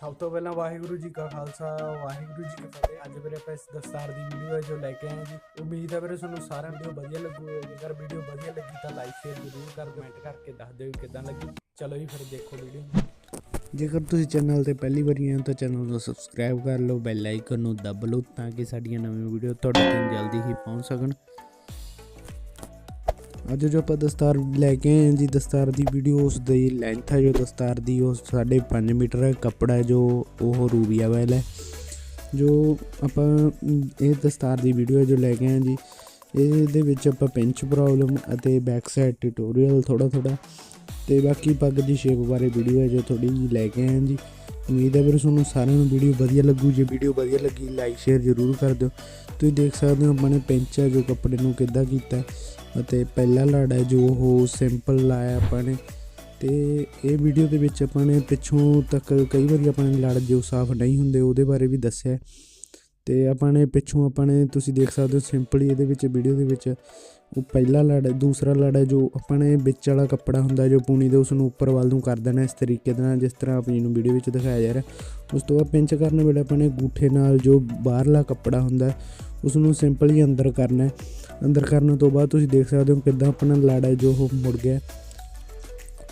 ਸਭ ਤੋਂ ਪਹਿਲਾਂ ਵਾਹਿਗੁਰੂ ਜੀ ਕਾ ਖਾਲਸਾ, ਵਾਹਿਗੁਰੂ ਜੀ ਕੀ ਫਤਿਹ। ਅੱਜ ਮੇਰੇ ਆਪਾਂ ਦਸਤਾਰ ਦੀ ਵੀਡੀਓ ਹੈ ਜੋ ਲੈ ਕੇ ਆਏ ਜੀ। ਉਮੀਦ ਹੈ ਵੀਰੇ ਤੁਹਾਨੂੰ ਸਾਰਿਆਂ ਨੂੰ ਵੀਡੀਓ ਵਧੀਆ ਲੱਗੂਗੀ ਜੇਕਰ ਵੀਡੀਓ ਵਧੀਆ ਲੱਗੀ ਤਾਂ ਲਾਈਕ ਸ਼ੇਅਰ ਜ਼ਰੂਰ ਕਰ ਕਮੈਂਟ ਕਰਕੇ ਦੱਸ ਦਿਓ ਕਿ ਕਿਦਾਂ ਲੱਗੀ। ਚਲੋ ਜੀ ਫਿਰ ਦੇਖੋ ਵੀਡੀਓ ਜੇਕਰ ਤੁਸੀਂ ਚੈਨਲ ਤੇ ਪਹਿਲੀ ਵਾਰੀ ਆਏ ਹੋ ਤਾਂ ਚੈਨਲ ਨੂੰ ਸਬਸਕ੍ਰਾਈਬ ਕਰ ਲਓ ਬੈਲ ਆਈਕਨ ਨੂੰ ਦਬ ਲਓ ਤਾਂ ਕਿ ਸਾਡੀਆਂ ਨਵੀਆਂ ਵੀਡੀਓ ਤੁਹਾਡੇ ਤੱਕ ਜਲਦੀ ਹੀ ਪਹੁੰਚ ਸਕਣ। ਅੱਜ ਜੋ ਆਪਾਂ ਦਸਤਾਰ ਲੈ ਕੇ ਆਏ ਹਾਂ ਜੀ, ਦਸਤਾਰ ਦੀ ਵੀਡੀਓ ਉਸ ਦੀ ਲੈਂਥ ਹੈ ਜੋ ਦਸਤਾਰ ਦੀ, ਉਹ 5.5 ਮੀਟਰ ਹੈ। ਕੱਪੜਾ ਜੋ ਉਹ ਰੂਬੀਆ ਵੈਲ ਹੈ। ਜੋ ਆਪਾਂ ਇਹ ਦਸਤਾਰ ਦੀ ਵੀਡੀਓ ਹੈ ਜੋ ਲੈ ਕੇ ਆਏ ਹਾਂ ਜੀ। ਇਹਦੇ ਵਿੱਚ ਆਪਾਂ ਪਿੰਚ ਪ੍ਰੋਬਲਮ ਅਤੇ ਬੈਕ ਸਾਈਡ ਟਿਊਟੋਰੀਅਲ ਥੋੜਾ ਥੋੜਾ ਤੇ ਬਾਕੀ ਪੱਗ ਦੀ ਸ਼ੇਪ ਬਾਰੇ ਵੀਡੀਓ ਹੈ ਜੋ ਥੋੜੀ ਜਿਹੀ ਲੈ ਕੇ ਆਏ ਹਾਂ ਜੀ। ਉਮੀਦ ਹੈ ਵੀਰੇ ਤੁਹਾਨੂੰ ਸਾਰਿਆਂ ਨੂੰ ਵੀਡੀਓ ਵਧੀਆ ਲੱਗੂ। ਜੇ ਵੀਡੀਓ ਵਧੀਆ ਲੱਗੀ ਲਾਈਕ ਸ਼ੇਅਰ ਜ਼ਰੂਰ ਕਰ ਦਿਓ। ਤੁਸੀਂ ਦੇਖ ਸਕਦੇ ਹੋ ਆਪਾਂ ਨੇ ਪਿੰਚ ਹੈ ਜੋ ਕੱਪੜੇ ਨੂੰ ਕਿੱਦਾਂ ਕੀਤਾ ਅਤੇ ਪਹਿਲਾ ਲੜ ਹੈ ਜੋ ਉਹ ਸਿੰਪਲ ਲਾਇਆ ਆਪਾਂ ਨੇ ਤੇ ਇਹ ਵੀਡੀਓ ਦੇ ਵਿੱਚ ਆਪਾਂ ਨੇ ਪਿੱਛੋਂ ਤੱਕ ਕਈ ਵਾਰੀ ਆਪਾਂ ਨੇ ਲੜ ਜੋ ਸਾਫ਼ ਨਹੀਂ ਹੁੰਦੇ ਉਹਦੇ ਬਾਰੇ ਵੀ ਦੱਸਿਆ ਹੈ। ਤੇ ਆਪਾਂ ਨੇ ਪਿੱਛੋਂ ਆਪਾਂ ਨੇ ਤੁਸੀਂ ਦੇਖ ਸਕਦੇ ਹੋ ਸਿੰਪਲ ਹੀ ਇਹਦੇ ਵਿੱਚ ਵੀਡੀਓ ਦੇ ਵਿੱਚ ਉਹ ਪਹਿਲਾ ਲੜ ਹੈ, ਦੂਸਰਾ ਲੜ ਹੈ ਜੋ ਆਪਾਂ ਨੇ ਵਿੱਚ ਵਾਲਾ ਕੱਪੜਾ ਹੁੰਦਾ ਜੋ ਪੂਣੀ ਦੇ ਉਸ ਨੂੰ ਉੱਪਰ ਵੱਲ ਨੂੰ ਕਰ ਦੇਣਾ ਇਸ ਤਰੀਕੇ ਦੇ ਨਾਲ, ਜਿਸ ਤਰ੍ਹਾਂ ਆਪਣੀ ਨੂੰ ਵੀਡੀਓ ਵਿੱਚ ਦਿਖਾਇਆ ਜਾ ਰਿਹਾ ਉਸ ਤੋਂ ਬਾਅਦ ਪਿੰਚ ਕਰਨ ਵੇਲੇ ਆਪਾਂ ਨੇ ਗੂਠੇ ਨਾਲ ਜੋ ਬਾਹਰਲਾ ਕੱਪੜਾ ਹੁੰਦਾ ਉਸ ਨੂੰ ਸਿੰਪਲ ਹੀ ਅੰਦਰ ਕਰਨਾ ਹੈ। ਅੰਦਰ ਕਰਨ ਤੋਂ ਬਾਅਦ ਤੁਸੀਂ ਦੇਖ ਸਕਦੇ ਹੋ ਕਿੱਦਾਂ ਆਪਣਾ ਲਾੜਾ ਜੋ ਉਹ ਮੁੜ ਗਿਆ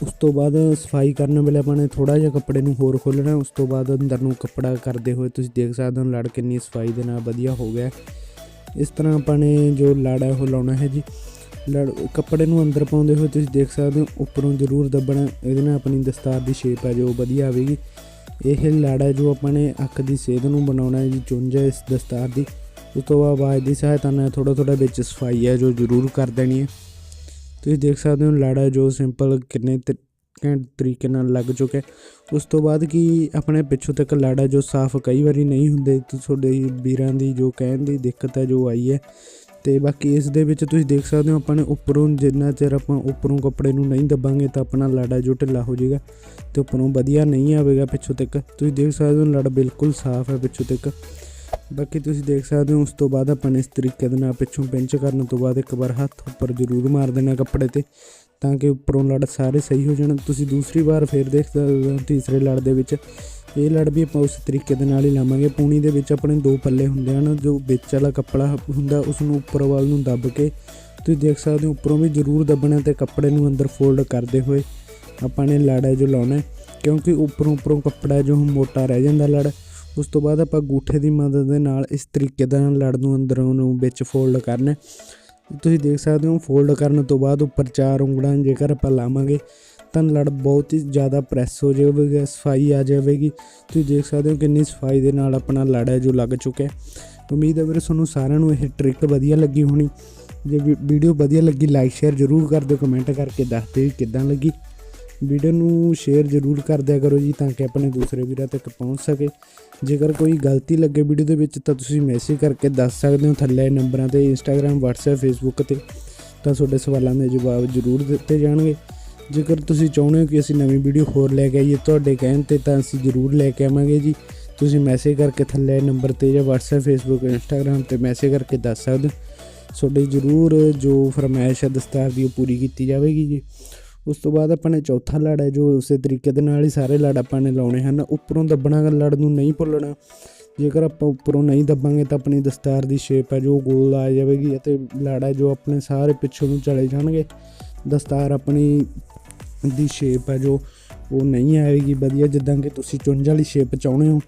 ਉਸ ਤੋਂ ਬਾਅਦ ਸਫ਼ਾਈ ਕਰਨ ਵੇਲੇ ਆਪਾਂ ਨੇ ਥੋੜਾ ਜਿਹਾ ਕੱਪੜੇ ਨੂੰ ਹੋਰ ਖੋਲ੍ਹਣਾ ਉਸ ਤੋਂ ਬਾਅਦ ਅੰਦਰ ਨੂੰ ਕੱਪੜਾ ਕਰਦੇ ਹੋਏ ਤੁਸੀਂ ਦੇਖ ਸਕਦੇ ਹੋ ਲੜ ਕਿੰਨੀ ਸਫ਼ਾਈ ਦੇ ਨਾਲ ਵਧੀਆ ਹੋ ਗਿਆ ਇਸ ਤਰ੍ਹਾਂ ਆਪਾਂ ਨੇ ਜੋ ਲਾੜਾ ਉਹ ਲਾਉਣਾ ਹੈ ਜੀ। ਲੜ, ਕੱਪੜੇ ਨੂੰ ਅੰਦਰ ਪਾਉਂਦੇ ਹੋਏ ਤੁਸੀਂ ਦੇਖ ਸਕਦੇ ਹੋ ਉੱਪਰੋਂ ਜ਼ਰੂਰ ਦੱਬਣਾ ਇਹਦੇ ਨਾਲ ਆਪਣੀ ਦਸਤਾਰ ਦੀ ਸ਼ੇਪ ਹੈ ਜੋ ਵਧੀਆ ਆਵੇਗੀ। ਇਹ ਲਾੜਾ ਜੋ ਆਪਾਂ ਨੇ ਅੱਖ ਦੀ ਸੇਧ ਨੂੰ ਬਣਾਉਣਾ ਹੈ ਜੀ, ਚੁੰਝ ਇਸ ਦਸਤਾਰ ਦੀ। ਉਸ ਤੋਂ ਬਾਅਦ ਆਵਾਜ਼ ਦੀ ਸਹਾਇਤਾ ਨਾਲ ਥੋੜਾ ਥੋੜਾ ਵਿੱਚ ਸਫ਼ਾਈ ਹੈ ਜੋ ਜ਼ਰੂਰ ਕਰ ਦੇਣੀ ਹੈ। ਤੁਸੀਂ ਦੇਖ ਸਕਦੇ ਹੋ ਲਾੜਾ ਜੋ ਸਿੰਪਲ ਕਿੰਨੇ ਤਰੀ- ਘੈਂਟ ਤਰੀਕੇ ਨਾਲ ਲੱਗ ਚੁੱਕਿਆ ਉਸ ਤੋਂ ਬਾਅਦ ਕਿ ਆਪਣੇ ਪਿੱਛੋਂ ਤੱਕ ਲਾੜਾ ਜੋ ਸਾਫ਼ ਕਈ ਵਾਰੀ ਨਹੀਂ ਹੁੰਦੇ ਤੁਹਾਡੇ ਵੀਰਾਂ ਦੀ ਜੋ ਕਹਿਣ ਦੀ ਦਿੱਕਤ ਹੈ ਜੋ ਆਈ ਹੈ। ਤੇ ਬਾਕੀ ਇਸ ਦੇ ਵਿੱਚ ਤੁਸੀਂ ਦੇਖ ਸਕਦੇ ਹੋ ਆਪਾਂ ਨੇ ਉੱਪਰੋਂ ਜਿੰਨਾ ਚਿਰ ਆਪਾਂ ਉੱਪਰੋਂ ਕੱਪੜੇ ਨੂੰ ਨਹੀਂ ਦੱਬਾਂਗੇ ਤਾਂ ਆਪਣਾ ਲਾੜਾ ਜੋ ਢਿੱਲਾ ਹੋ ਜਾਏਗਾ ਤੇ ਉੱਪਰੋਂ ਵਧੀਆ ਨਹੀਂ ਆਵੇਗਾ ਪਿੱਛੋਂ ਤੱਕ। ਤੁਸੀਂ ਦੇਖ ਸਕਦੇ ਹੋ ਲੜ ਬਿਲਕੁਲ ਸਾਫ਼ ਹੈ ਪਿੱਛੋਂ ਤੱਕ। ਬਾਕੀ ਤੁਸੀਂ ਦੇਖ ਸਕਦੇ ਹੋ, ਉਸ ਤੋਂ ਬਾਅਦ ਆਪਾਂ ਨੇ ਇਸ ਤਰੀਕੇ ਦੇ ਨਾਲ ਪਿੱਛੋਂ ਪਿੰਚ ਕਰਨ ਤੋਂ ਬਾਅਦ ਇੱਕ ਵਾਰ ਹੱਥ ਉੱਪਰ ਜ਼ਰੂਰ ਮਾਰ ਦੇਣਾ ਕੱਪੜੇ ਤੇ, ਤਾਂ ਕਿ ਉੱਪਰੋਂ ਲੜ ਸਾਰੇ ਸਹੀ ਹੋ ਜਾਣ। ਤੁਸੀਂ ਦੂਸਰੀ ਵਾਰ ਫੇਰ ਦੇਖ ਸਕਦੇ ਹੋ, ਤੀਸਰੇ ਲੜ ਦੇ ਵਿੱਚ। ਇਹ ਲੜ ਵੀ ਆਪਾਂ ਉਸ ਤਰੀਕੇ ਦੇ ਨਾਲ ਹੀ ਲਾਵਾਂਗੇ। ਪੂਣੀ ਦੇ ਵਿੱਚ ਆਪਣੇ ਦੋ ਪੱਲੇ ਹੁੰਦੇ ਹਨ, ਜੋ ਵਿੱਚ ਵਾਲਾ ਕੱਪੜਾ ਹੁੰਦਾ ਉਸ ਨੂੰ ਉੱਪਰ ਵੱਲ ਨੂੰ ਦੱਬ ਕੇ ਤੁਸੀਂ ਦੇਖ ਸਕਦੇ ਹੋ, ਉੱਪਰੋਂ ਵੀ ਜ਼ਰੂਰ ਦੱਬਣਾ ਤੇ ਕੱਪੜੇ ਨੂੰ ਅੰਦਰ ਫੋਲਡ ਕਰਦੇ ਹੋਏ ਆਪਾਂ ਨੇ ਲੜ ਹੈ ਜੋ ਲਾਉਣਾ ਕਿਉਂਕਿ ਉੱਪਰੋਂ ਉੱਪਰੋਂ ਕੱਪੜਾ ਜੋ ਮੋਟਾ ਰਹਿ ਜਾਂਦਾ ਲੜ। ਉਸ ਤੋਂ ਬਾਅਦ ਆਪਾਂ ਗੂਠੇ ਦੀ ਮਦਦ ਦੇ ਨਾਲ ਇਸ ਤਰੀਕੇ ਦੇ ਨਾਲ ਲੜ ਨੂੰ ਅੰਦਰੋਂ ਨੂੰ ਵਿੱਚ ਫੋਲਡ ਕਰਨਾ ਤੁਸੀਂ ਦੇਖ ਸਕਦੇ ਹੋ ਫੋਲਡ ਕਰਨ ਤੋਂ ਬਾਅਦ ਉੱਪਰ ਚਾਰ ਉਂਗਲਾਂ ਜੇਕਰ ਆਪਾਂ ਲਾਵਾਂਗੇ ਤਾਂ ਲੜ ਬਹੁਤ ਹੀ ਜ਼ਿਆਦਾ ਪ੍ਰੈਸ ਹੋ ਜਾਵੇਗਾ, ਸਫ਼ਾਈ ਆ ਜਾਵੇਗੀ। ਤੁਸੀਂ ਦੇਖ ਸਕਦੇ ਹੋ ਕਿੰਨੀ ਸਫ਼ਾਈ ਦੇ ਨਾਲ ਆਪਣਾ ਲੜ ਹੈ ਜੋ ਲੱਗ ਚੁੱਕਿਆ ਉਮੀਦ ਹੈ ਵੀਰੇ ਤੁਹਾਨੂੰ ਸਾਰਿਆਂ ਨੂੰ ਇਹ ਟ੍ਰਿਕ ਵਧੀਆ ਲੱਗੀ ਹੋਣੀ। ਜੇ ਵੀਡੀਓ ਵਧੀਆ ਲੱਗੀ ਲਾਈਕ ਸ਼ੇਅਰ ਜ਼ਰੂਰ ਕਰ ਦਿਓ ਕਮੈਂਟ ਕਰਕੇ ਦੱਸ ਦਿਓ ਕਿੱਦਾਂ ਲੱਗੀ। ਵੀਡੀਓ ਨੂੰ ਸ਼ੇਅਰ ਜ਼ਰੂਰ ਕਰ ਦਿਆ ਕਰੋ ਜੀ ਤਾਂ ਕਿ ਆਪਣੇ ਦੂਸਰੇ ਵੀਰਾਂ ਤੱਕ ਪਹੁੰਚ ਸਕੇ। ਜੇਕਰ ਕੋਈ ਗਲਤੀ ਲੱਗੇ ਵੀਡੀਓ ਦੇ ਵਿੱਚ ਤਾਂ ਤੁਸੀਂ ਮੈਸੇਜ ਕਰਕੇ ਦੱਸ ਸਕਦੇ ਹੋ ਥੱਲੇ ਨੰਬਰਾਂ ਤੇ ਇੰਸਟਾਗ੍ਰam WhatsApp, Facebook ਤੇ। ਤਾਂ ਤੁਹਾਡੇ ਸਵਾਲਾਂ ਦੇ ਜਵਾਬ ਜ਼ਰੂਰ ਦਿੱਤੇ ਜਾਣਗੇ। ਜੇਕਰ ਤੁਸੀਂ ਚਾਹੁੰਦੇ ਹੋ ਕਿ ਅਸੀਂ ਨਵੀਂ ਵੀਡੀਓ ਹੋਰ ਲੈ ਕੇ ਆਈਏ ਤੁਹਾਡੇ ਕਹਿਣ ਤੇ ਤਾਂ ਅਸੀਂ ਜ਼ਰੂਰ ਲੈ ਕੇ ਆਵਾਂਗੇ ਜੀ। ਤੁਸੀਂ ਮੈਸੇਜ ਕਰਕੇ ਥੱਲੇ ਨੰਬਰ ਤੇ ਜਾਂ WhatsApp, Facebook, Instagram ਤੇ ਮੈਸੇਜ ਕਰਕੇ ਦੱਸ ਸਕਦੇ ਹੋ। ਤੁਹਾਡੀ ਜ਼ਰੂਰ ਜੋ ਫਰਮਾਇਸ਼ ਹੈ ਦਸਤਾਰ ਦੀ ਉਹ ਪੂਰੀ ਕੀਤੀ ਜਾਵੇਗੀ ਜੀ। ਉਸ ਤੋਂ ਬਾਅਦ ਆਪਾਂ ਨੇ ਚੌਥਾ ਲੜ ਹੈ, ਜੋ ਉਸੇ ਤਰੀਕੇ ਦੇ ਨਾਲ ਹੀ ਸਾਰੇ ਲੜ ਆਪਾਂ ਨੇ ਲਾਉਣੇ ਹਨ। ਉੱਪਰੋਂ ਦੱਬਣਾ ਲੜ ਨੂੰ ਨਹੀਂ ਭੁੱਲਣਾ। ਜੇਕਰ ਆਪਾਂ ਉੱਪਰੋਂ ਨਹੀਂ ਦੱਬਾਂਗੇ ਤਾਂ ਆਪਣੀ ਦਸਤਾਰ ਦੀ ਸ਼ੇਪ ਹੈ, ਜੋ ਗੋਲ ਆ ਜਾਵੇਗੀ ਅਤੇ ਲੜ ਹੈ, ਜੋ ਆਪਣੇ ਸਾਰੇ ਪਿੱਛੋਂ ਨੂੰ ਚਲੇ ਜਾਣਗੇ। ਦਸਤਾਰ ਆਪਣੀ ਦੀ ਸ਼ੇਪ ਹੈ, ਜੋ ਉਹ ਨਹੀਂ ਆਏਗੀ। ਵਧੀਆ, ਜਿੱਦਾਂ ਕਿ ਤੁਸੀਂ ਚੁੰਝ ਵਾਲੀ ਸ਼ੇਪ ਚਾਹੁੰਦੇ ਹੋ।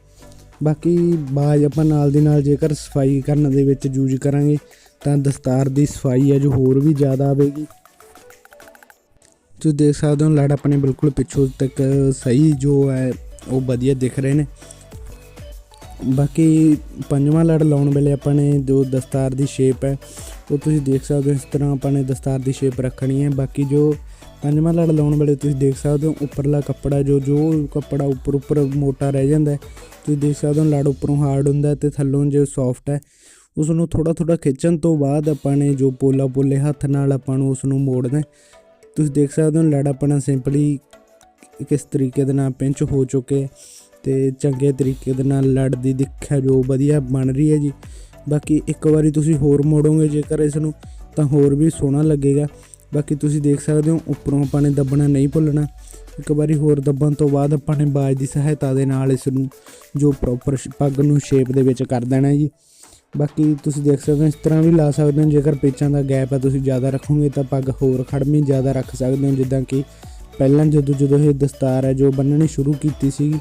ਬਾਕੀ ਬਾਜ ਆਪਾਂ ਨਾਲ ਦੀ ਨਾਲ ਜੇਕਰ ਸਫ਼ਾਈ ਕਰਨ ਦੇ ਵਿੱਚ ਯੂਜ਼ ਕਰਾਂਗੇ, ਤਾਂ ਦਸਤਾਰ ਦੀ ਸਫ਼ਾਈ ਹੈ, ਜੋ ਹੋਰ ਵੀ ਜ਼ਿਆਦਾ ਆਵੇਗੀ। ਤੁਸੀਂ ਦੇਖ ਸਕਦੇ ਹੋ ਲੜ ਆਪਣੇ ਬਿਲਕੁਲ ਪਿੱਛੋਂ ਤੱਕ ਸਹੀ ਜੋ ਹੈ, ਉਹ ਵਧੀਆ ਦਿਖ ਰਹੇ ਨੇ। ਬਾਕੀ ਪੰਜਵਾਂ ਲੜ ਲਾਉਣ ਵੇਲੇ ਆਪਾਂ ਨੇ ਜੋ ਦਸਤਾਰ ਦੀ ਸ਼ੇਪ ਹੈ, ਉਹ ਤੁਸੀਂ ਦੇਖ ਸਕਦੇ ਹੋ ਇਸ ਤਰ੍ਹਾਂ ਆਪਾਂ ਨੇ ਦਸਤਾਰ ਦੀ ਸ਼ੇਪ ਰੱਖਣੀ ਹੈ। ਬਾਕੀ ਜੋ ਪੰਜਵਾਂ ਲੜ ਲਾਉਣ ਵੇਲੇ ਤੁਸੀਂ ਦੇਖ ਸਕਦੇ ਹੋ ਉੱਪਰਲਾ ਕੱਪੜਾ ਜੋ ਜੋ ਕੱਪੜਾ ਉੱਪਰ ਉੱਪਰ ਮੋਟਾ ਰਹਿ ਜਾਂਦਾ ਹੈ। ਤੁਸੀਂ ਦੇਖ ਸਕਦੇ ਹੋ ਲੜ ਉੱਪਰੋਂ ਹਾਰਡ ਹੁੰਦਾ ਹੈ ਤੇ ਥੱਲੋਂ ਜੋ ਸੌਫਟ ਹੈ ਉਸ ਨੂੰ ਥੋੜਾ ਥੋੜਾ ਖਿੱਚਣ ਤੋਂ ਬਾਅਦ ਆਪਾਂ ਨੇ ਜੋ ਪੋਲਾ ਪੋਲੇ ਹੱਥ ਨਾਲ ਆਪਾਂ ਨੂੰ ਉਸ ਨੂੰ ਮੋੜਨਾ ਤੁਸੀਂ ਦੇਖ ਸਕਦੇ ਹੋ ਲੜ ਆਪਣਾ ਸਿੰਪਲੀ ਕਿਸ ਤਰੀਕੇ ਦੇ ਨਾਲ ਪਿੰਚ ਹੋ ਚੁੱਕੇ ਹੈ ਤੇ ਚੰਗੇ ਤਰੀਕੇ ਦੇ ਨਾਲ ਲੜ ਦੀ ਦਿੱਖਿਆ ਜੋ ਵਧੀਆ ਬਣ ਰਹੀ ਹੈ ਜੀ। ਬਾਕੀ ਇੱਕ ਵਾਰੀ ਤੁਸੀਂ ਹੋਰ ਮੋੜੋਗੇ ਜੇਕਰ ਇਸ ਨੂੰ, ਤਾਂ ਹੋਰ ਵੀ ਸੋਹਣਾ ਲੱਗੇਗਾ। ਬਾਕੀ ਤੁਸੀਂ ਦੇਖ ਸਕਦੇ ਹੋ ਉੱਪਰੋਂ ਆਪਾਂ ਨੇ ਦੱਬਣਾ ਨਹੀਂ ਭੁੱਲਣਾ। ਇੱਕ ਵਾਰੀ ਹੋਰ ਦੱਬਣ ਤੋਂ ਬਾਅਦ ਆਪਾਂ ਨੇ ਬਾਜ ਦੀ ਸਹਾਇਤਾ ਦੇ ਨਾਲ ਇਸ ਨੂੰ ਜੋ ਪ੍ਰੋਪਰ ਪੱਗ ਨੂੰ ਸ਼ੇਪ ਦੇ ਵਿੱਚ ਕਰ ਦੇਣਾ ਜੀ। ਬਾਕੀ ਤੁਸੀਂ ਦੇਖ ਸਕਦੇ ਹੋ, ਇਸ ਤਰ੍ਹਾਂ ਵੀ ਲਾ ਸਕਦੇ ਹੋ, ਜੇਕਰ ਪੇਚਾਂ ਦਾ ਗੈਪ ਹੈ ਤੁਸੀਂ ਜ਼ਿਆਦਾ ਰੱਖੋਗੇ ਤਾਂ ਪੱਗ ਹੋਰ ਖੜਵੀਂ ਜ਼ਿਆਦਾ ਰੱਖ ਸਕਦੇ ਹੋ, ਜਿੱਦਾਂ ਕਿ ਪਹਿਲਾਂ ਜਦੋਂ ਜਦੋਂ ਇਹ ਦਸਤਾਰ ਹੈ ਜੋ ਬੰਨਣੀ ਸ਼ੁਰੂ ਕੀਤੀ ਸੀ,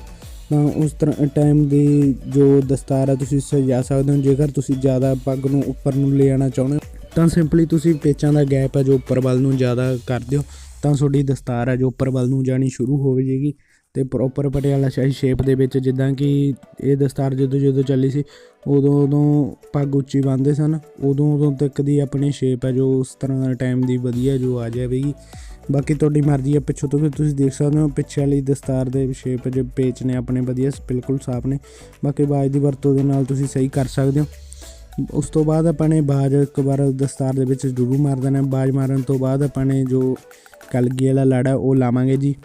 ਤਾਂ ਉਸ ਤਰ੍ਹਾਂ ਟਾਈਮ ਦੀ ਜੋ ਦਸਤਾਰ ਹੈ ਤੁਸੀਂ ਸਜਾ ਸਕਦੇ ਹੋ, ਜੇਕਰ ਤੁਸੀਂ ਜ਼ਿਆਦਾ ਪੱਗ ਨੂੰ ਉੱਪਰ ਨੂੰ ਲੈ ਆਉਣਾ ਚਾਹੁੰਦੇ ਹੋ, ਤਾਂ ਸਿੰਪਲੀ ਤੁਸੀਂ ਪੇਚਾਂ ਦਾ ਗੈਪ ਹੈ ਜੋ ਉੱਪਰ ਵੱਲ ਨੂੰ ਜ਼ਿਆਦਾ ਕਰ ਦਿਓ, ਤਾਂ ਤੁਹਾਡੀ ਦਸਤਾਰ ਹੈ ਜੋ ਉੱਪਰ ਵੱਲ ਨੂੰ ਜਾਣੀ ਸ਼ੁਰੂ ਹੋ ਜਾਏਗੀ। ਤੇ ਪ੍ਰੋਪਰ ਪਟਿਆਲਾ ਸ਼ਾਹੀ ਸ਼ੇਪ ਦੇ ਵਿੱਚ ਜਿੱਦਾਂ ਕਿ ਇਹ ਦਸਤਾਰ ਜਦੋਂ ਜਦੋਂ ਚੱਲੀ ਸੀ, ਉਦੋਂ ਉਦੋਂ ਪੱਗ ਉੱਚੀ ਬੰਨ੍ਹਦੇ ਸਨ, ਉਦੋਂ ਉਦੋਂ ਤੱਕ ਦੀ ਆਪਣੀ ਸ਼ੇਪ ਹੈ ਜੋ ਉਸ ਤਰ੍ਹਾਂ ਦਾ ਟਾਈਮ ਦੀ ਵਧੀਆ ਜੋ ਆ ਜਾਵੇਗੀ। ਬਾਕੀ ਤੁਹਾਡੀ ਮਰਜ਼ੀ ਹੈ ਪਿੱਛੋਂ ਤੋਂ ਵੀ ਤੁਸੀਂ ਦੇਖ ਸਕਦੇ ਹੋ, ਪਿੱਛੇ ਵਾਲੀ ਦਸਤਾਰ ਦੇ ਸ਼ੇਪ ਜੇ ਪੇਚ ਨੇ ਆਪਣੇ ਵਧੀਆ, ਬਿਲਕੁਲ ਸਾਫ਼ ਨੇ। ਬਾਕੀ ਬਾਜ ਦੀ ਵਰਤੋਂ ਦੇ ਨਾਲ ਤੁਸੀਂ ਸਹੀ ਕਰ ਸਕਦੇ ਹੋ। ਉਸ ਤੋਂ ਬਾਅਦ ਆਪਾਂ ਨੇ ਬਾਜ ਇੱਕ ਵਾਰ ਦਸਤਾਰ ਦੇ ਵਿੱਚ ਡੁੱਬੂ ਮਾਰ ਦੇਣਾ। ਬਾਜ ਮਾਰਨ ਤੋਂ ਬਾਅਦ ਆਪਾਂ ਨੇ ਜੋ ਕਲਗੀ ਵਾਲਾ ਲੜਾ ਉਹ ਲਾਵਾਂਗੇ ਜੀ।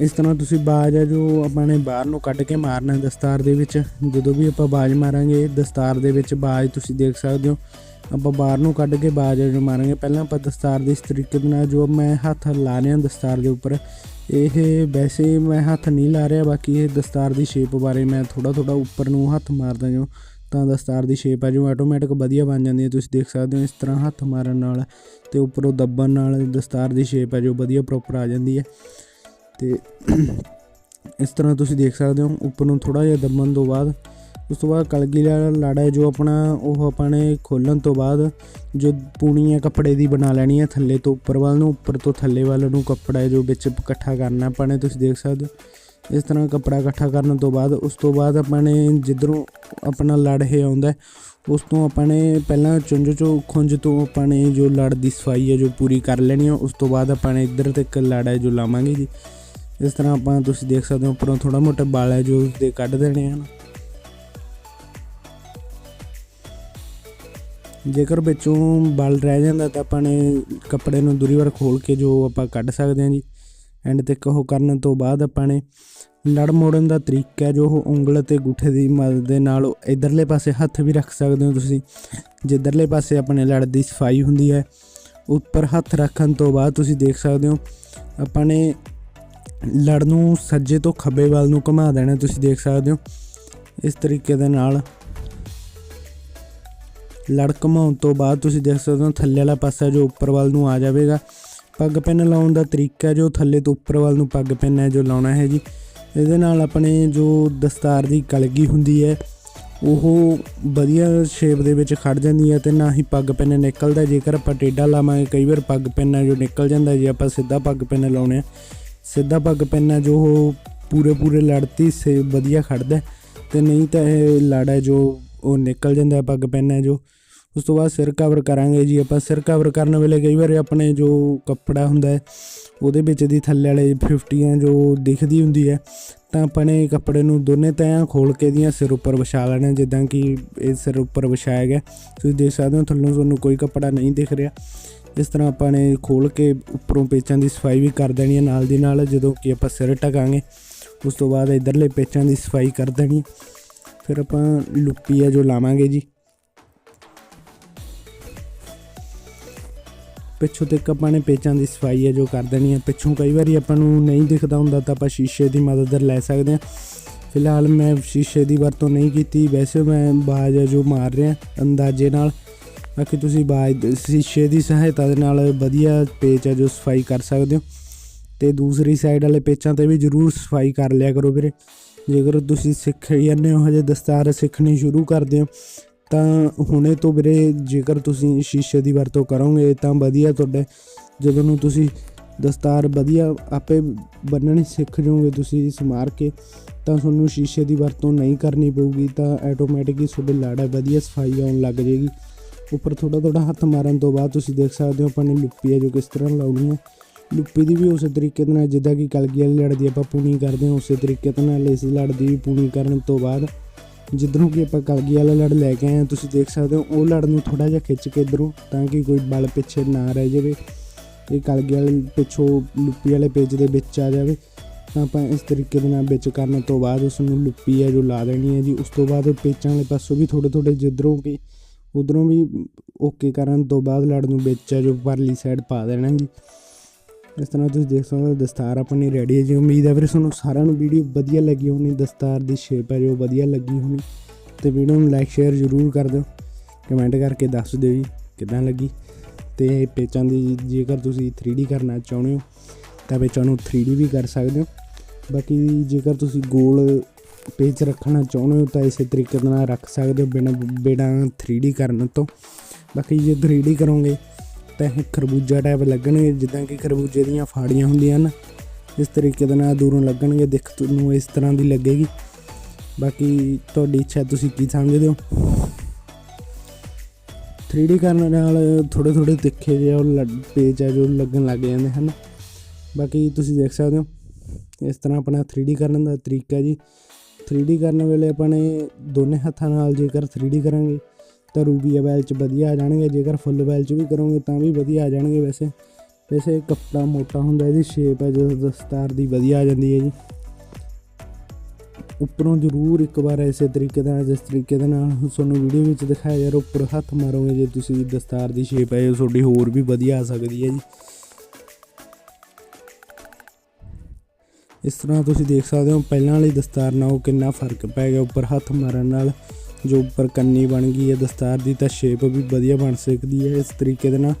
ਇਸ ਤਰ੍ਹਾਂ ਤੁਸੀਂ ਬਾਜ ਆ ਜੋ ਆਪਾਂ ਨੇ ਬਾਹਰ ਨੂੰ ਕੱਢ ਕੇ ਮਾਰਨਾ ਦਸਤਾਰ ਦੇ ਵਿੱਚ, ਜਦੋਂ ਵੀ ਆਪਾਂ ਬਾਜ ਮਾਰਾਂਗੇ, ਦਸਤਾਰ ਦੇ ਵਿੱਚ ਬਾਜ ਤੁਸੀਂ ਦੇਖ ਸਕਦੇ ਹੋ। ਆਪਾਂ ਬਾਹਰ ਨੂੰ ਕੱਢ ਕੇ ਬਾਜ ਹੈ ਜੋ ਮਾਰਾਂਗੇ, ਪਹਿਲਾਂ ਆਪਾਂ ਦਸਤਾਰ ਦੇ ਇਸ ਤਰੀਕੇ ਦੇ ਨਾਲ ਜੋ ਮੈਂ ਹੱਥ ਲਾ ਰਿਹਾ ਦਸਤਾਰ ਦੇ ਉੱਪਰ, ਇਹ ਵੈਸੇ ਮੈਂ ਹੱਥ ਨਹੀਂ ਲਾ ਰਿਹਾ, ਬਾਕੀ ਇਹ ਦਸਤਾਰ ਦੀ ਸ਼ੇਪ ਬਾਰੇ ਮੈਂ ਥੋੜਾ ਥੋੜਾ ਉੱਪਰ ਨੂੰ ਹੱਥ ਮਾਰਦਾ ਜੋ, ਤਾਂ ਦਸਤਾਰ ਦੀ ਸ਼ੇਪ ਹੈ ਜੋ ਆਟੋਮੈਟਿਕ ਵਧੀਆ ਬਣ ਜਾਂਦੀ ਹੈ, ਤੁਸੀਂ ਦੇਖ ਸਕਦੇ ਹੋ ਇਸ ਤਰ੍ਹਾਂ ਹੱਥ ਮਾਰਨ ਨਾਲ ਤੇ ਉੱਪਰੋਂ ਦੱਬਣ ਨਾਲ ਦਸਤਾਰ ਦੀ ਸ਼ੇਪ ਹੈ ਜੋ ਵਧੀਆ ਪ੍ਰੋਪਰ ਆ ਜਾਂਦੀ ਹੈ। ਤੇ ਇਸ ਤਰ੍ਹਾਂ ਤੁਸੀਂ ਦੇਖ ਸਕਦੇ ਹੋ, ਉੱਪਰ ਨੂੰ ਥੋੜਾ ਜਿਹਾ ਦੱਬਣ ਤੋਂ ਬਾਅਦ, ਉਸ ਤੋਂ ਬਾਅਦ ਕਲਗੀ ਵਾਲਾ ਲਾੜਾ ਹੈ ਜੋ ਆਪਣਾ, ਉਹ ਆਪਾਂ ਨੇ ਖੋਲਣ ਤੋਂ ਬਾਅਦ ਜੋ ਪੂਣੀ ਹੈ ਕੱਪੜੇ ਦੀ ਬਣਾ ਲੈਣੀ ਹੈ ਥੱਲੇ ਤੋਂ ਉੱਪਰ ਵੱਲ ਨੂੰ, ਉੱਪਰ ਤੋਂ ਥੱਲੇ ਵੱਲ ਨੂੰ ਕੱਪੜਾ ਹੈ ਜੋ ਵਿੱਚ ਇਕੱਠਾ ਕਰਨਾ ਆਪਾਂ ਨੇ, ਤੁਸੀਂ ਦੇਖ ਸਕਦੇ ਹੋ। ਇਸ ਤਰ੍ਹਾਂ ਕੱਪੜਾ ਇਕੱਠਾ ਕਰਨ ਤੋਂ ਬਾਅਦ, ਉਸ ਤੋਂ ਬਾਅਦ ਆਪਾਂ ਨੇ ਜਿੱਧਰੋਂ ਆਪਣਾ ਲੜ ਹੈ ਆਉਂਦਾ ਉਸ ਤੋਂ ਆਪਾਂ ਨੇ ਪਹਿਲਾਂ ਚੁੰਝ ਚੋਂ ਖੁੰਝ ਤੋਂ ਆਪਾਂ ਨੇ ਜੋ ਲੜ ਦੀ ਸਫ਼ਾਈ ਹੈ ਜੋ ਪੂਰੀ ਕਰ ਲੈਣੀ ਹੈ, ਉਸ ਤੋਂ ਬਾਅਦ ਆਪਾਂ ਨੇ ਇੱਧਰ ਤੱਕ ਲੜ ਹੈ ਜੋ ਲਾਵਾਂਗੇ ਜੀ। ਇਸ ਤਰ੍ਹਾਂ ਆਪਾਂ ਤੁਸੀਂ ਦੇਖ ਸਕਦੇ ਹੋ, ਉੱਪਰੋਂ ਥੋੜਾ ਮੋਟਾ ਵਾਲ ਹੈ ਜੋ ਉਸਦੇ ਕੱਢ ਦੇਣੇ ਹਨ ਜੇਕਰ ਵਿੱਚੋਂ ਬਲ ਰਹਿ ਜਾਂਦਾ ਤਾਂ ਆਪਾਂ ਨੇ ਕੱਪੜੇ ਨੂੰ ਦੂਰੀ ਵਾਰ ਖੋਲ ਕੇ ਜੋ ਆਪਾਂ ਕੱਢ ਸਕਦੇ ਹਾਂ ਜੀ, ਐਂਡ ਤੱਕ ਉਹ ਕਰਨ ਤੋਂ ਬਾਅਦ ਆਪਾਂ ਨੇ ਲੜ ਮੋੜਨ ਦਾ ਤਰੀਕਾ ਹੈ ਜੋ ਉਹ ਉਂਗਲ ਤੇ ਗੁੱਠੇ ਦੀ ਮਦਦ ਦੇ ਨਾਲ ਉਹ ਇਧਰਲੇ ਪਾਸੇ ਹੱਥ ਵੀ ਰੱਖ ਸਕਦੇ ਹੋ ਤੁਸੀਂ। ਜਿੱਧਰਲੇ ਪਾਸੇ ਆਪਣੇ ਲੜ ਦੀ ਸਫ਼ਾਈ ਹੁੰਦੀ ਹੈ, ਉੱਪਰ ਹੱਥ ਰੱਖਣ ਤੋਂ ਬਾਅਦ ਤੁਸੀਂ ਦੇਖ ਸਕਦੇ ਹੋ, ਆਪਾਂ ਨੇ ਲੜ ਨੂੰ ਸੱਜੇ ਤੋਂ ਖੱਬੇ ਵੱਲ ਨੂੰ ਘੁਮਾ ਦੇਣਾ, ਤੁਸੀਂ ਦੇਖ ਸਕਦੇ ਹੋ। ਇਸ ਤਰੀਕੇ ਦੇ ਨਾਲ ਲੜ ਘੁਮਾਉਣ ਤੋਂ ਬਾਅਦ ਤੁਸੀਂ ਦੇਖ ਸਕਦੇ ਹੋ ਥੱਲੇ ਵਾਲਾ ਪਾਸਾ ਜੋ ਉੱਪਰ ਵੱਲ ਨੂੰ ਆ ਜਾਵੇਗਾ। ਪੱਗ ਪਿੰਨ ਲਾਉਣ ਦਾ ਤਰੀਕਾ ਜੋ ਥੱਲੇ ਤੋਂ ਉੱਪਰ ਵੱਲ ਨੂੰ ਪੱਗ ਪਿੰਨ ਹੈ ਜੋ ਲਾਉਣਾ ਹੈ ਜੀ। ਇਹਦੇ ਨਾਲ ਆਪਣੇ ਜੋ ਦਸਤਾਰ ਦੀ ਕਲਗੀ ਹੁੰਦੀ ਹੈ, ਉਹ ਵਧੀਆ ਸ਼ੇਪ ਦੇ ਵਿੱਚ ਖੜ ਜਾਂਦੀ ਹੈ ਤੇ ਨਾ ਹੀ ਪੱਗ ਪਿੰਨ ਨਿਕਲਦਾ। ਜੇਕਰ ਆਪਾਂ ਟੇਢਾ ਲਾਵਾਂਗੇ, ਕਈ ਵਾਰ ਪੱਗ ਪਿੰਨ ਹੈ ਜੋ ਨਿਕਲ ਜਾਂਦਾ ਜੇ ਆਪਾਂ ਸਿੱਧਾ ਪੱਗ ਪਿੰਨ ਲਾਉਣੇ ਆ ਸਿੱਧਾ ਪੱਗ ਪਿੰਨ ਜੋ ਉਹ ਪੂਰੇ ਪੂਰੇ ਲੜਤੀ ਸੇ ਵਧੀਆ ਖੜਦਾ ਹੈ। ਤੇ ਨਹੀਂ ਤਾਂ ਇਹ ਲੜ ਹੈ, ਜੋ ਉਹ ਨਿਕਲ ਜਾਂਦਾ ਪੱਗ ਪਿੰਨ ਜੋ ਉਸ ਤੋਂ ਬਾਅਦ ਸਿਰ ਕਵਰ ਕਰਾਂਗੇ ਜੀ ਆਪਾਂ। ਸਿਰ ਕਵਰ ਕਰਨ ਵੇਲੇ ਕਈ ਵਾਰ ਆਪਣੇ ਜੋ ਕੱਪੜਾ ਹੁੰਦਾ ਹੈ, ਉਹਦੇ ਵਿੱਚ ਦੀ ਥੱਲੇ ਵਾਲੇ 50 ਜੋ ਦਿਖਦੀ ਹੁੰਦੀ ਹੈ, ਤਾਂ ਆਪਾਂ ਨੇ ਕੱਪੜੇ ਨੂੰ ਦੋਨੇ ਤਹਾਂ ਖੋਲ ਕੇ ਦੀਆਂ ਸਿਰ ਉੱਪਰ ਵਿਛਾ ਲੈਣਾ, ਜਿੱਦਾਂ ਕਿ ਇਹ ਸਿਰ ਉੱਪਰ ਵਿਛਾਇਆ ਗਿਆ। ਤੁਸੀਂ ਦੇਖ ਸਕਦੇ ਹੋ, ਥੱਲੋਂ ਤੁਹਾਨੂੰ ਕੋਈ ਕੱਪੜਾ ਨਹੀਂ ਦਿਖ ਰਿਹਾ। ਇਸ ਤਰ੍ਹਾਂ ਆਪਾਂ ਨੇ ਖੋਲ ਕੇ ਉੱਪਰੋਂ ਪੇਚਾਂ ਦੀ ਸਫ਼ਾਈ ਵੀ ਕਰ ਦੇਣੀ ਹੈ, ਨਾਲ ਦੀ ਨਾਲ ਜਦੋਂ ਕਿ ਆਪਾਂ ਸਿਰ ਟਕਾਂਗੇ ਉਸ ਤੋਂ ਬਾਅਦ ਇਧਰਲੇ ਪੇਚਾਂ ਦੀ ਸਫ਼ਾਈ ਕਰ ਦੇਣੀ ਫਿਰ ਆਪਾਂ ਲੁੱਪੀ ਹੈ ਜੋ ਲਾਵਾਂਗੇ ਜੀ। ਪਿੱਛੋਂ ਤੱਕ ਆਪਾਂ ਨੇ ਪੇਚਾਂ ਦੀ ਸਫ਼ਾਈ ਹੈ ਜੋ ਕਰ ਦੇਣੀ ਹੈ। ਪਿੱਛੋਂ ਕਈ ਵਾਰੀ ਆਪਾਂ ਨੂੰ ਨਹੀਂ ਦਿਖਦਾ ਹੁੰਦਾ ਤਾਂ ਆਪਾਂ ਸ਼ੀਸ਼ੇ ਦੀ ਮਦਦ ਲੈ ਸਕਦੇ ਹਾਂ। ਫਿਲਹਾਲ ਮੈਂ ਸ਼ੀਸ਼ੇ ਦੀ ਵਰਤੋਂ ਨਹੀਂ ਕੀਤੀ, ਵੈਸੇ ਮੈਂ ਬਾਜ ਹੈ ਜੋ ਮਾਰ ਰਿਹਾ, ਅੰਦਾਜ਼ੇ ਨਾਲ। ਬਾਕੀ ਤੁਸੀਂ ਬਾਜ ਸ਼ੀਸ਼ੇ ਦੀ ਸਹਾਇਤਾ ਦੇ ਨਾਲ ਵਧੀਆ ਪੇਚ ਹੈ ਜੋ ਸਫ਼ਾਈ ਕਰ ਸਕਦੇ ਹੋ। ਤੇ ਦੂਸਰੀ ਸਾਈਡ ਵਾਲੇ ਪੇਚਾਂ ਤੇ ਵੀ ਜ਼ਰੂਰ ਸਫ਼ਾਈ ਕਰ ਲਿਆ ਕਰੋ ਵੀਰੇ। ਜੇਕਰ ਤੁਸੀਂ ਸਿੱਖ ਜਾਂਦੇ ਹੋ, ਹਜੇ ਦਸਤਾਰ ਸਿੱਖਣੀ ਸ਼ੁਰੂ ਕਰਦੇ ਹੋ, ਤਾਂ ਹੁਣੇ ਤੋਂ ਵੀਰੇ ਜੇਕਰ ਤੁਸੀਂ ਸ਼ੀਸ਼ੇ ਦੀ ਵਰਤੋਂ ਕਰੋਗੇ, ਤਾਂ ਵਧੀਆ ਤੁਹਾਡੇ ਜਦੋਂ ਨੂੰ ਤੁਸੀਂ ਦਸਤਾਰ ਵਧੀਆ ਆਪੇ ਬੰਨਣੀ ਸਿੱਖ ਜਾਓਗੇ ਤੁਸੀਂ ਇਸ ਮਾਰ ਕੇ, ਤਾਂ ਤੁਹਾਨੂੰ ਸ਼ੀਸ਼ੇ ਦੀ ਵਰਤੋਂ ਨਹੀਂ ਕਰਨੀ ਪਊਗੀ, ਤਾਂ ਆਟੋਮੈਟਿਕਲੀ ਤੁਹਾਡੇ ਲਾੜਾ ਵਧੀਆ ਸਫ਼ਾਈ ਆਉਣ ਲੱਗ ਜਾਏਗੀ। ਉੱਪਰ ਥੋੜਾ ਥੋੜਾ ਹੱਥ ਮਾਰਨ ਤੋਂ ਬਾਅਦ ਤੁਸੀਂ ਦੇਖ ਸਕਦੇ ਹੋ ਆਪਾਂ ਨੇ ਲੁੱਪੀ ਹੈ ਜੋ ਕਿਸ ਤਰ੍ਹਾਂ ਲਾਉਣੀ ਹੈ। ਲੁੱਪੀ ਦੀ ਵੀ ਉਸੇ ਤਰੀਕੇ ਦੇ ਨਾਲ ਜਿੱਦਾਂ ਕਿ ਕਲਗੀ ਵਾਲੀ ਲੜ ਦੀ ਆਪਾਂ ਪੂਣੀ ਕਰਦੇ ਹਾਂ, ਉਸੇ ਤਰੀਕੇ ਦੇ ਨਾਲ ਇਸ ਲੜ ਦੀ ਵੀ ਪੂਣੀ ਕਰਨ ਤੋਂ ਬਾਅਦ ਜਿੱਧਰੋਂ ਕਿ ਆਪਾਂ ਕਲਗੀ ਵਾਲਾ ਲੜ ਲੈ ਕੇ ਆਏ ਹਾਂ, ਤੁਸੀਂ ਦੇਖ ਸਕਦੇ ਹੋ ਉਹ ਲੜ ਨੂੰ ਥੋੜਾ ਜਿਹਾ ਖਿੱਚ ਕੇ ਇਧਰੋਂ ਤਾਂ ਕਿ ਕੋਈ ਬਲ ਪਿੱਛੇ ਨਾ ਰਹਿ ਜਾਵੇ। ਇਹ ਕਲਗੀ ਵਾਲੇ ਪਿੱਛੋਂ ਲੁੱਪੀ ਵਾਲੇ ਪੇਜ ਦੇ ਵਿੱਚ ਆ ਜਾਵੇ। ਤਾਂ ਆਪਾਂ ਇਸ ਤਰੀਕੇ ਦੇ ਨਾਲ ਵਿੱਚ ਕਰਨ ਤੋਂ ਬਾਅਦ ਉਸ ਨੂੰ ਲੁੱਪੀ ਹੈ ਜੋ ਲਾ ਦੇਣੀ ਹੈ ਜੀ। ਉਸ ਤੋਂ ਬਾਅਦ ਪੇਚਾਂ ਵਾਲੇ ਪਾਸੋਂ ਵੀ ਥੋੜੇ ਥੋੜੇ ਜਿੱਧਰੋਂ ਕਿ ਉਧਰੋਂ ਵੀ ਓਕੇ ਕਰਨ ਤੋਂ ਬਾਅਦ ਲੜ ਨੂੰ ਵਿੱਚ ਹੈ ਜੋ ਪਰਲੀ ਸਾਈਡ ਪਾ ਦੇਣਾ ਜੀ। ਇਸ ਤਰ੍ਹਾਂ ਤੁਸੀਂ ਦੇਖ ਸਕਦੇ ਹੋ ਦਸਤਾਰ ਆਪਣੀ ਰੈਡੀ ਹੈ ਜੀ। ਉਮੀਦ ਹੈ ਵੀਰੇ ਤੁਹਾਨੂੰ ਸਾਰਿਆਂ ਨੂੰ ਵੀਡੀਓ ਵਧੀਆ ਲੱਗੀ ਹੋਣੀ, ਦਸਤਾਰ ਦੀ ਸ਼ੇਪ ਹੈ ਜੋ ਵਧੀਆ ਲੱਗੀ ਹੋਣੀ। ਤੇ ਵੀਡੀਓ ਨੂੰ ਲਾਈਕ ਸ਼ੇਅਰ ਜ਼ਰੂਰ ਕਰ ਦਿਓ। ਕਮੈਂਟ ਕਰਕੇ ਦੱਸ ਦਿਓ ਜੀ ਕਿੱਦਾਂ ਲੱਗੀ। ਤੇ ਪੇਚਾਂ ਦੀ ਜੇਕਰ ਤੁਸੀਂ 3D ਕਰਨਾ ਚਾਹੁੰਦੇ ਹੋ, ਤਾਂ ਪੇਚਾਂ ਨੂੰ 3D ਵੀ ਕਰ ਸਕਦੇ ਹੋ। ਬਾਕੀ ਜੇਕਰ ਤੁਸੀਂ ਗੋਲ ਪੇਜ ਰੱਖਣਾ ਚਾਹੁੰਦੇ ਹੋ ਤਾਂ ਇਸੇ ਤਰੀਕੇ ਦੇ ਨਾਲ ਰੱਖ ਸਕਦੇ ਹੋ ਬਿਨਾਂ ਬਿਨਾਂ 3D ਕਰਨ ਤੋਂ। ਬਾਕੀ ਜੇ 3D ਕਰੋਗੇ ਤਾਂ ਇਹ ਖਰਬੂਜਾ ਟਾਈਪ ਲੱਗਣਗੇ, ਜਿੱਦਾਂ ਕਿ ਖਰਬੂਜੇ ਦੀਆਂ ਫਾੜੀਆਂ ਹੁੰਦੀਆਂ ਹਨ। ਇਸ ਤਰੀਕੇ ਦੇ ਨਾਲ ਦੂਰੋਂ ਲੱਗਣਗੇ, ਦੇਖ ਤੁਹਾਨੂੰ ਇਸ ਤਰ੍ਹਾਂ ਦੀ ਲੱਗੇਗੀ। ਬਾਕੀ ਤੁਹਾਡੀ ਇੱਛਾ ਤੁਸੀਂ ਕੀ ਸਮਝਦੇ ਹੋ? 3D ਕਰਨ ਨਾਲ ਥੋੜੇ ਥੋੜੇ ਤਿੱਖੇ ਜਿਹੇ ਉਹ ਲੱਗ- ਪੇਜ ਆ ਜੋ ਲੱਗਣ ਲੱਗ ਜਾਂਦੇ ਹਨ। ਬਾਕੀ ਤੁਸੀਂ ਦੇਖ ਸਕਦੇ ਹੋ, ਇਸ ਤਰ੍ਹਾਂ ਆਪਣਾ 3D ਕਰਨ ਦਾ ਤਰੀਕਾ ਜੀ। 3D ਕਰਨ ਵੇਲੇ ਆਪਾਂ ਨੇ ਦੋਨੇ ਹੱਥਾਂ ਨਾਲ ਜੇਕਰ 3D ਕਰਾਂਗੇ, ਤਾਂ ਰੂਬੀ ਵੈਲ ਚ ਵਧੀਆ ਆ ਜਾਣਗੇ, ਜੇਕਰ ਫੁੱਲ ਵੈਲ ਚ ਵੀ ਕਰੋਗੇ, ਤਾਂ ਵੀ ਵਧੀਆ ਆ ਜਾਣਗੇ ਵੈਸੇ। ਵੈਸੇ ਕੱਪੜਾ ਮੋਟਾ ਹੁੰਦਾ, ਇਹਦੀ ਸ਼ੇਪ ਹੈ ਜਦੋਂ ਦਸਤਾਰ ਦੀ ਵਧੀਆ ਆ ਜਾਂਦੀ ਹੈ ਜੀ। ਉੱਪਰੋਂ ਜ਼ਰੂਰ ਇੱਕ ਵਾਰ ਇਸੇ ਤਰੀਕੇ ਨਾਲ, ਜਿਸ ਤਰੀਕੇ ਦੇ ਨਾਲ ਤੁਹਾਨੂੰ ਵੀਡੀਓ ਵਿੱਚ ਦਿਖਾਇਆ ਯਾਰ ਉੱਪਰ ਹੱਥ ਮਾਰੋਗੇ ਜੇ ਤੁਸੀਂ ਦਸਤਾਰ ਦੀ ਸ਼ੇਪ ਹੈ ਉਹ ਤੁਹਾਡੀ ਹੋਰ ਵੀ ਵਧੀਆ ਆ ਸਕਦੀ ਹੈ ਜੀ। ਇਸ ਤਰ੍ਹਾਂ ਤੁਸੀਂ ਦੇਖ ਸਕਦੇ ਹੋ, ਪਹਿਲਾਂ ਵਾਲੀ ਦਸਤਾਰ ਨਾਲੋਂ ਕਿੰਨਾ ਫ਼ਰਕ ਪੈ ਗਿਆ, ਉੱਪਰ ਹੱਥ ਮਾਰਨ ਨਾਲ ਜੋ ਉੱਪਰ ਕੰਨੀ ਬਣ ਗਈ ਹੈ ਦਸਤਾਰ ਦੀ, ਤਾਂ ਸ਼ੇਪ ਵੀ ਵਧੀਆ ਬਣ ਸਕਦੀ ਹੈ। ਇਸ ਤਰੀਕੇ ਦੇ ਨਾਲ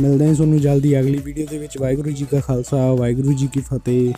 ਮਿਲਦੇ ਹਾਂ ਤੁਹਾਨੂੰ ਜਲਦੀ ਅਗਲੀ ਵੀਡੀਓ ਦੇ ਵਿੱਚ। ਵਾਹਿਗੁਰੂ ਜੀ ਕਾ ਖਾਲਸਾ, ਵਾਹਿਗੁਰੂ ਜੀ ਕੀ ਫਤਿਹ।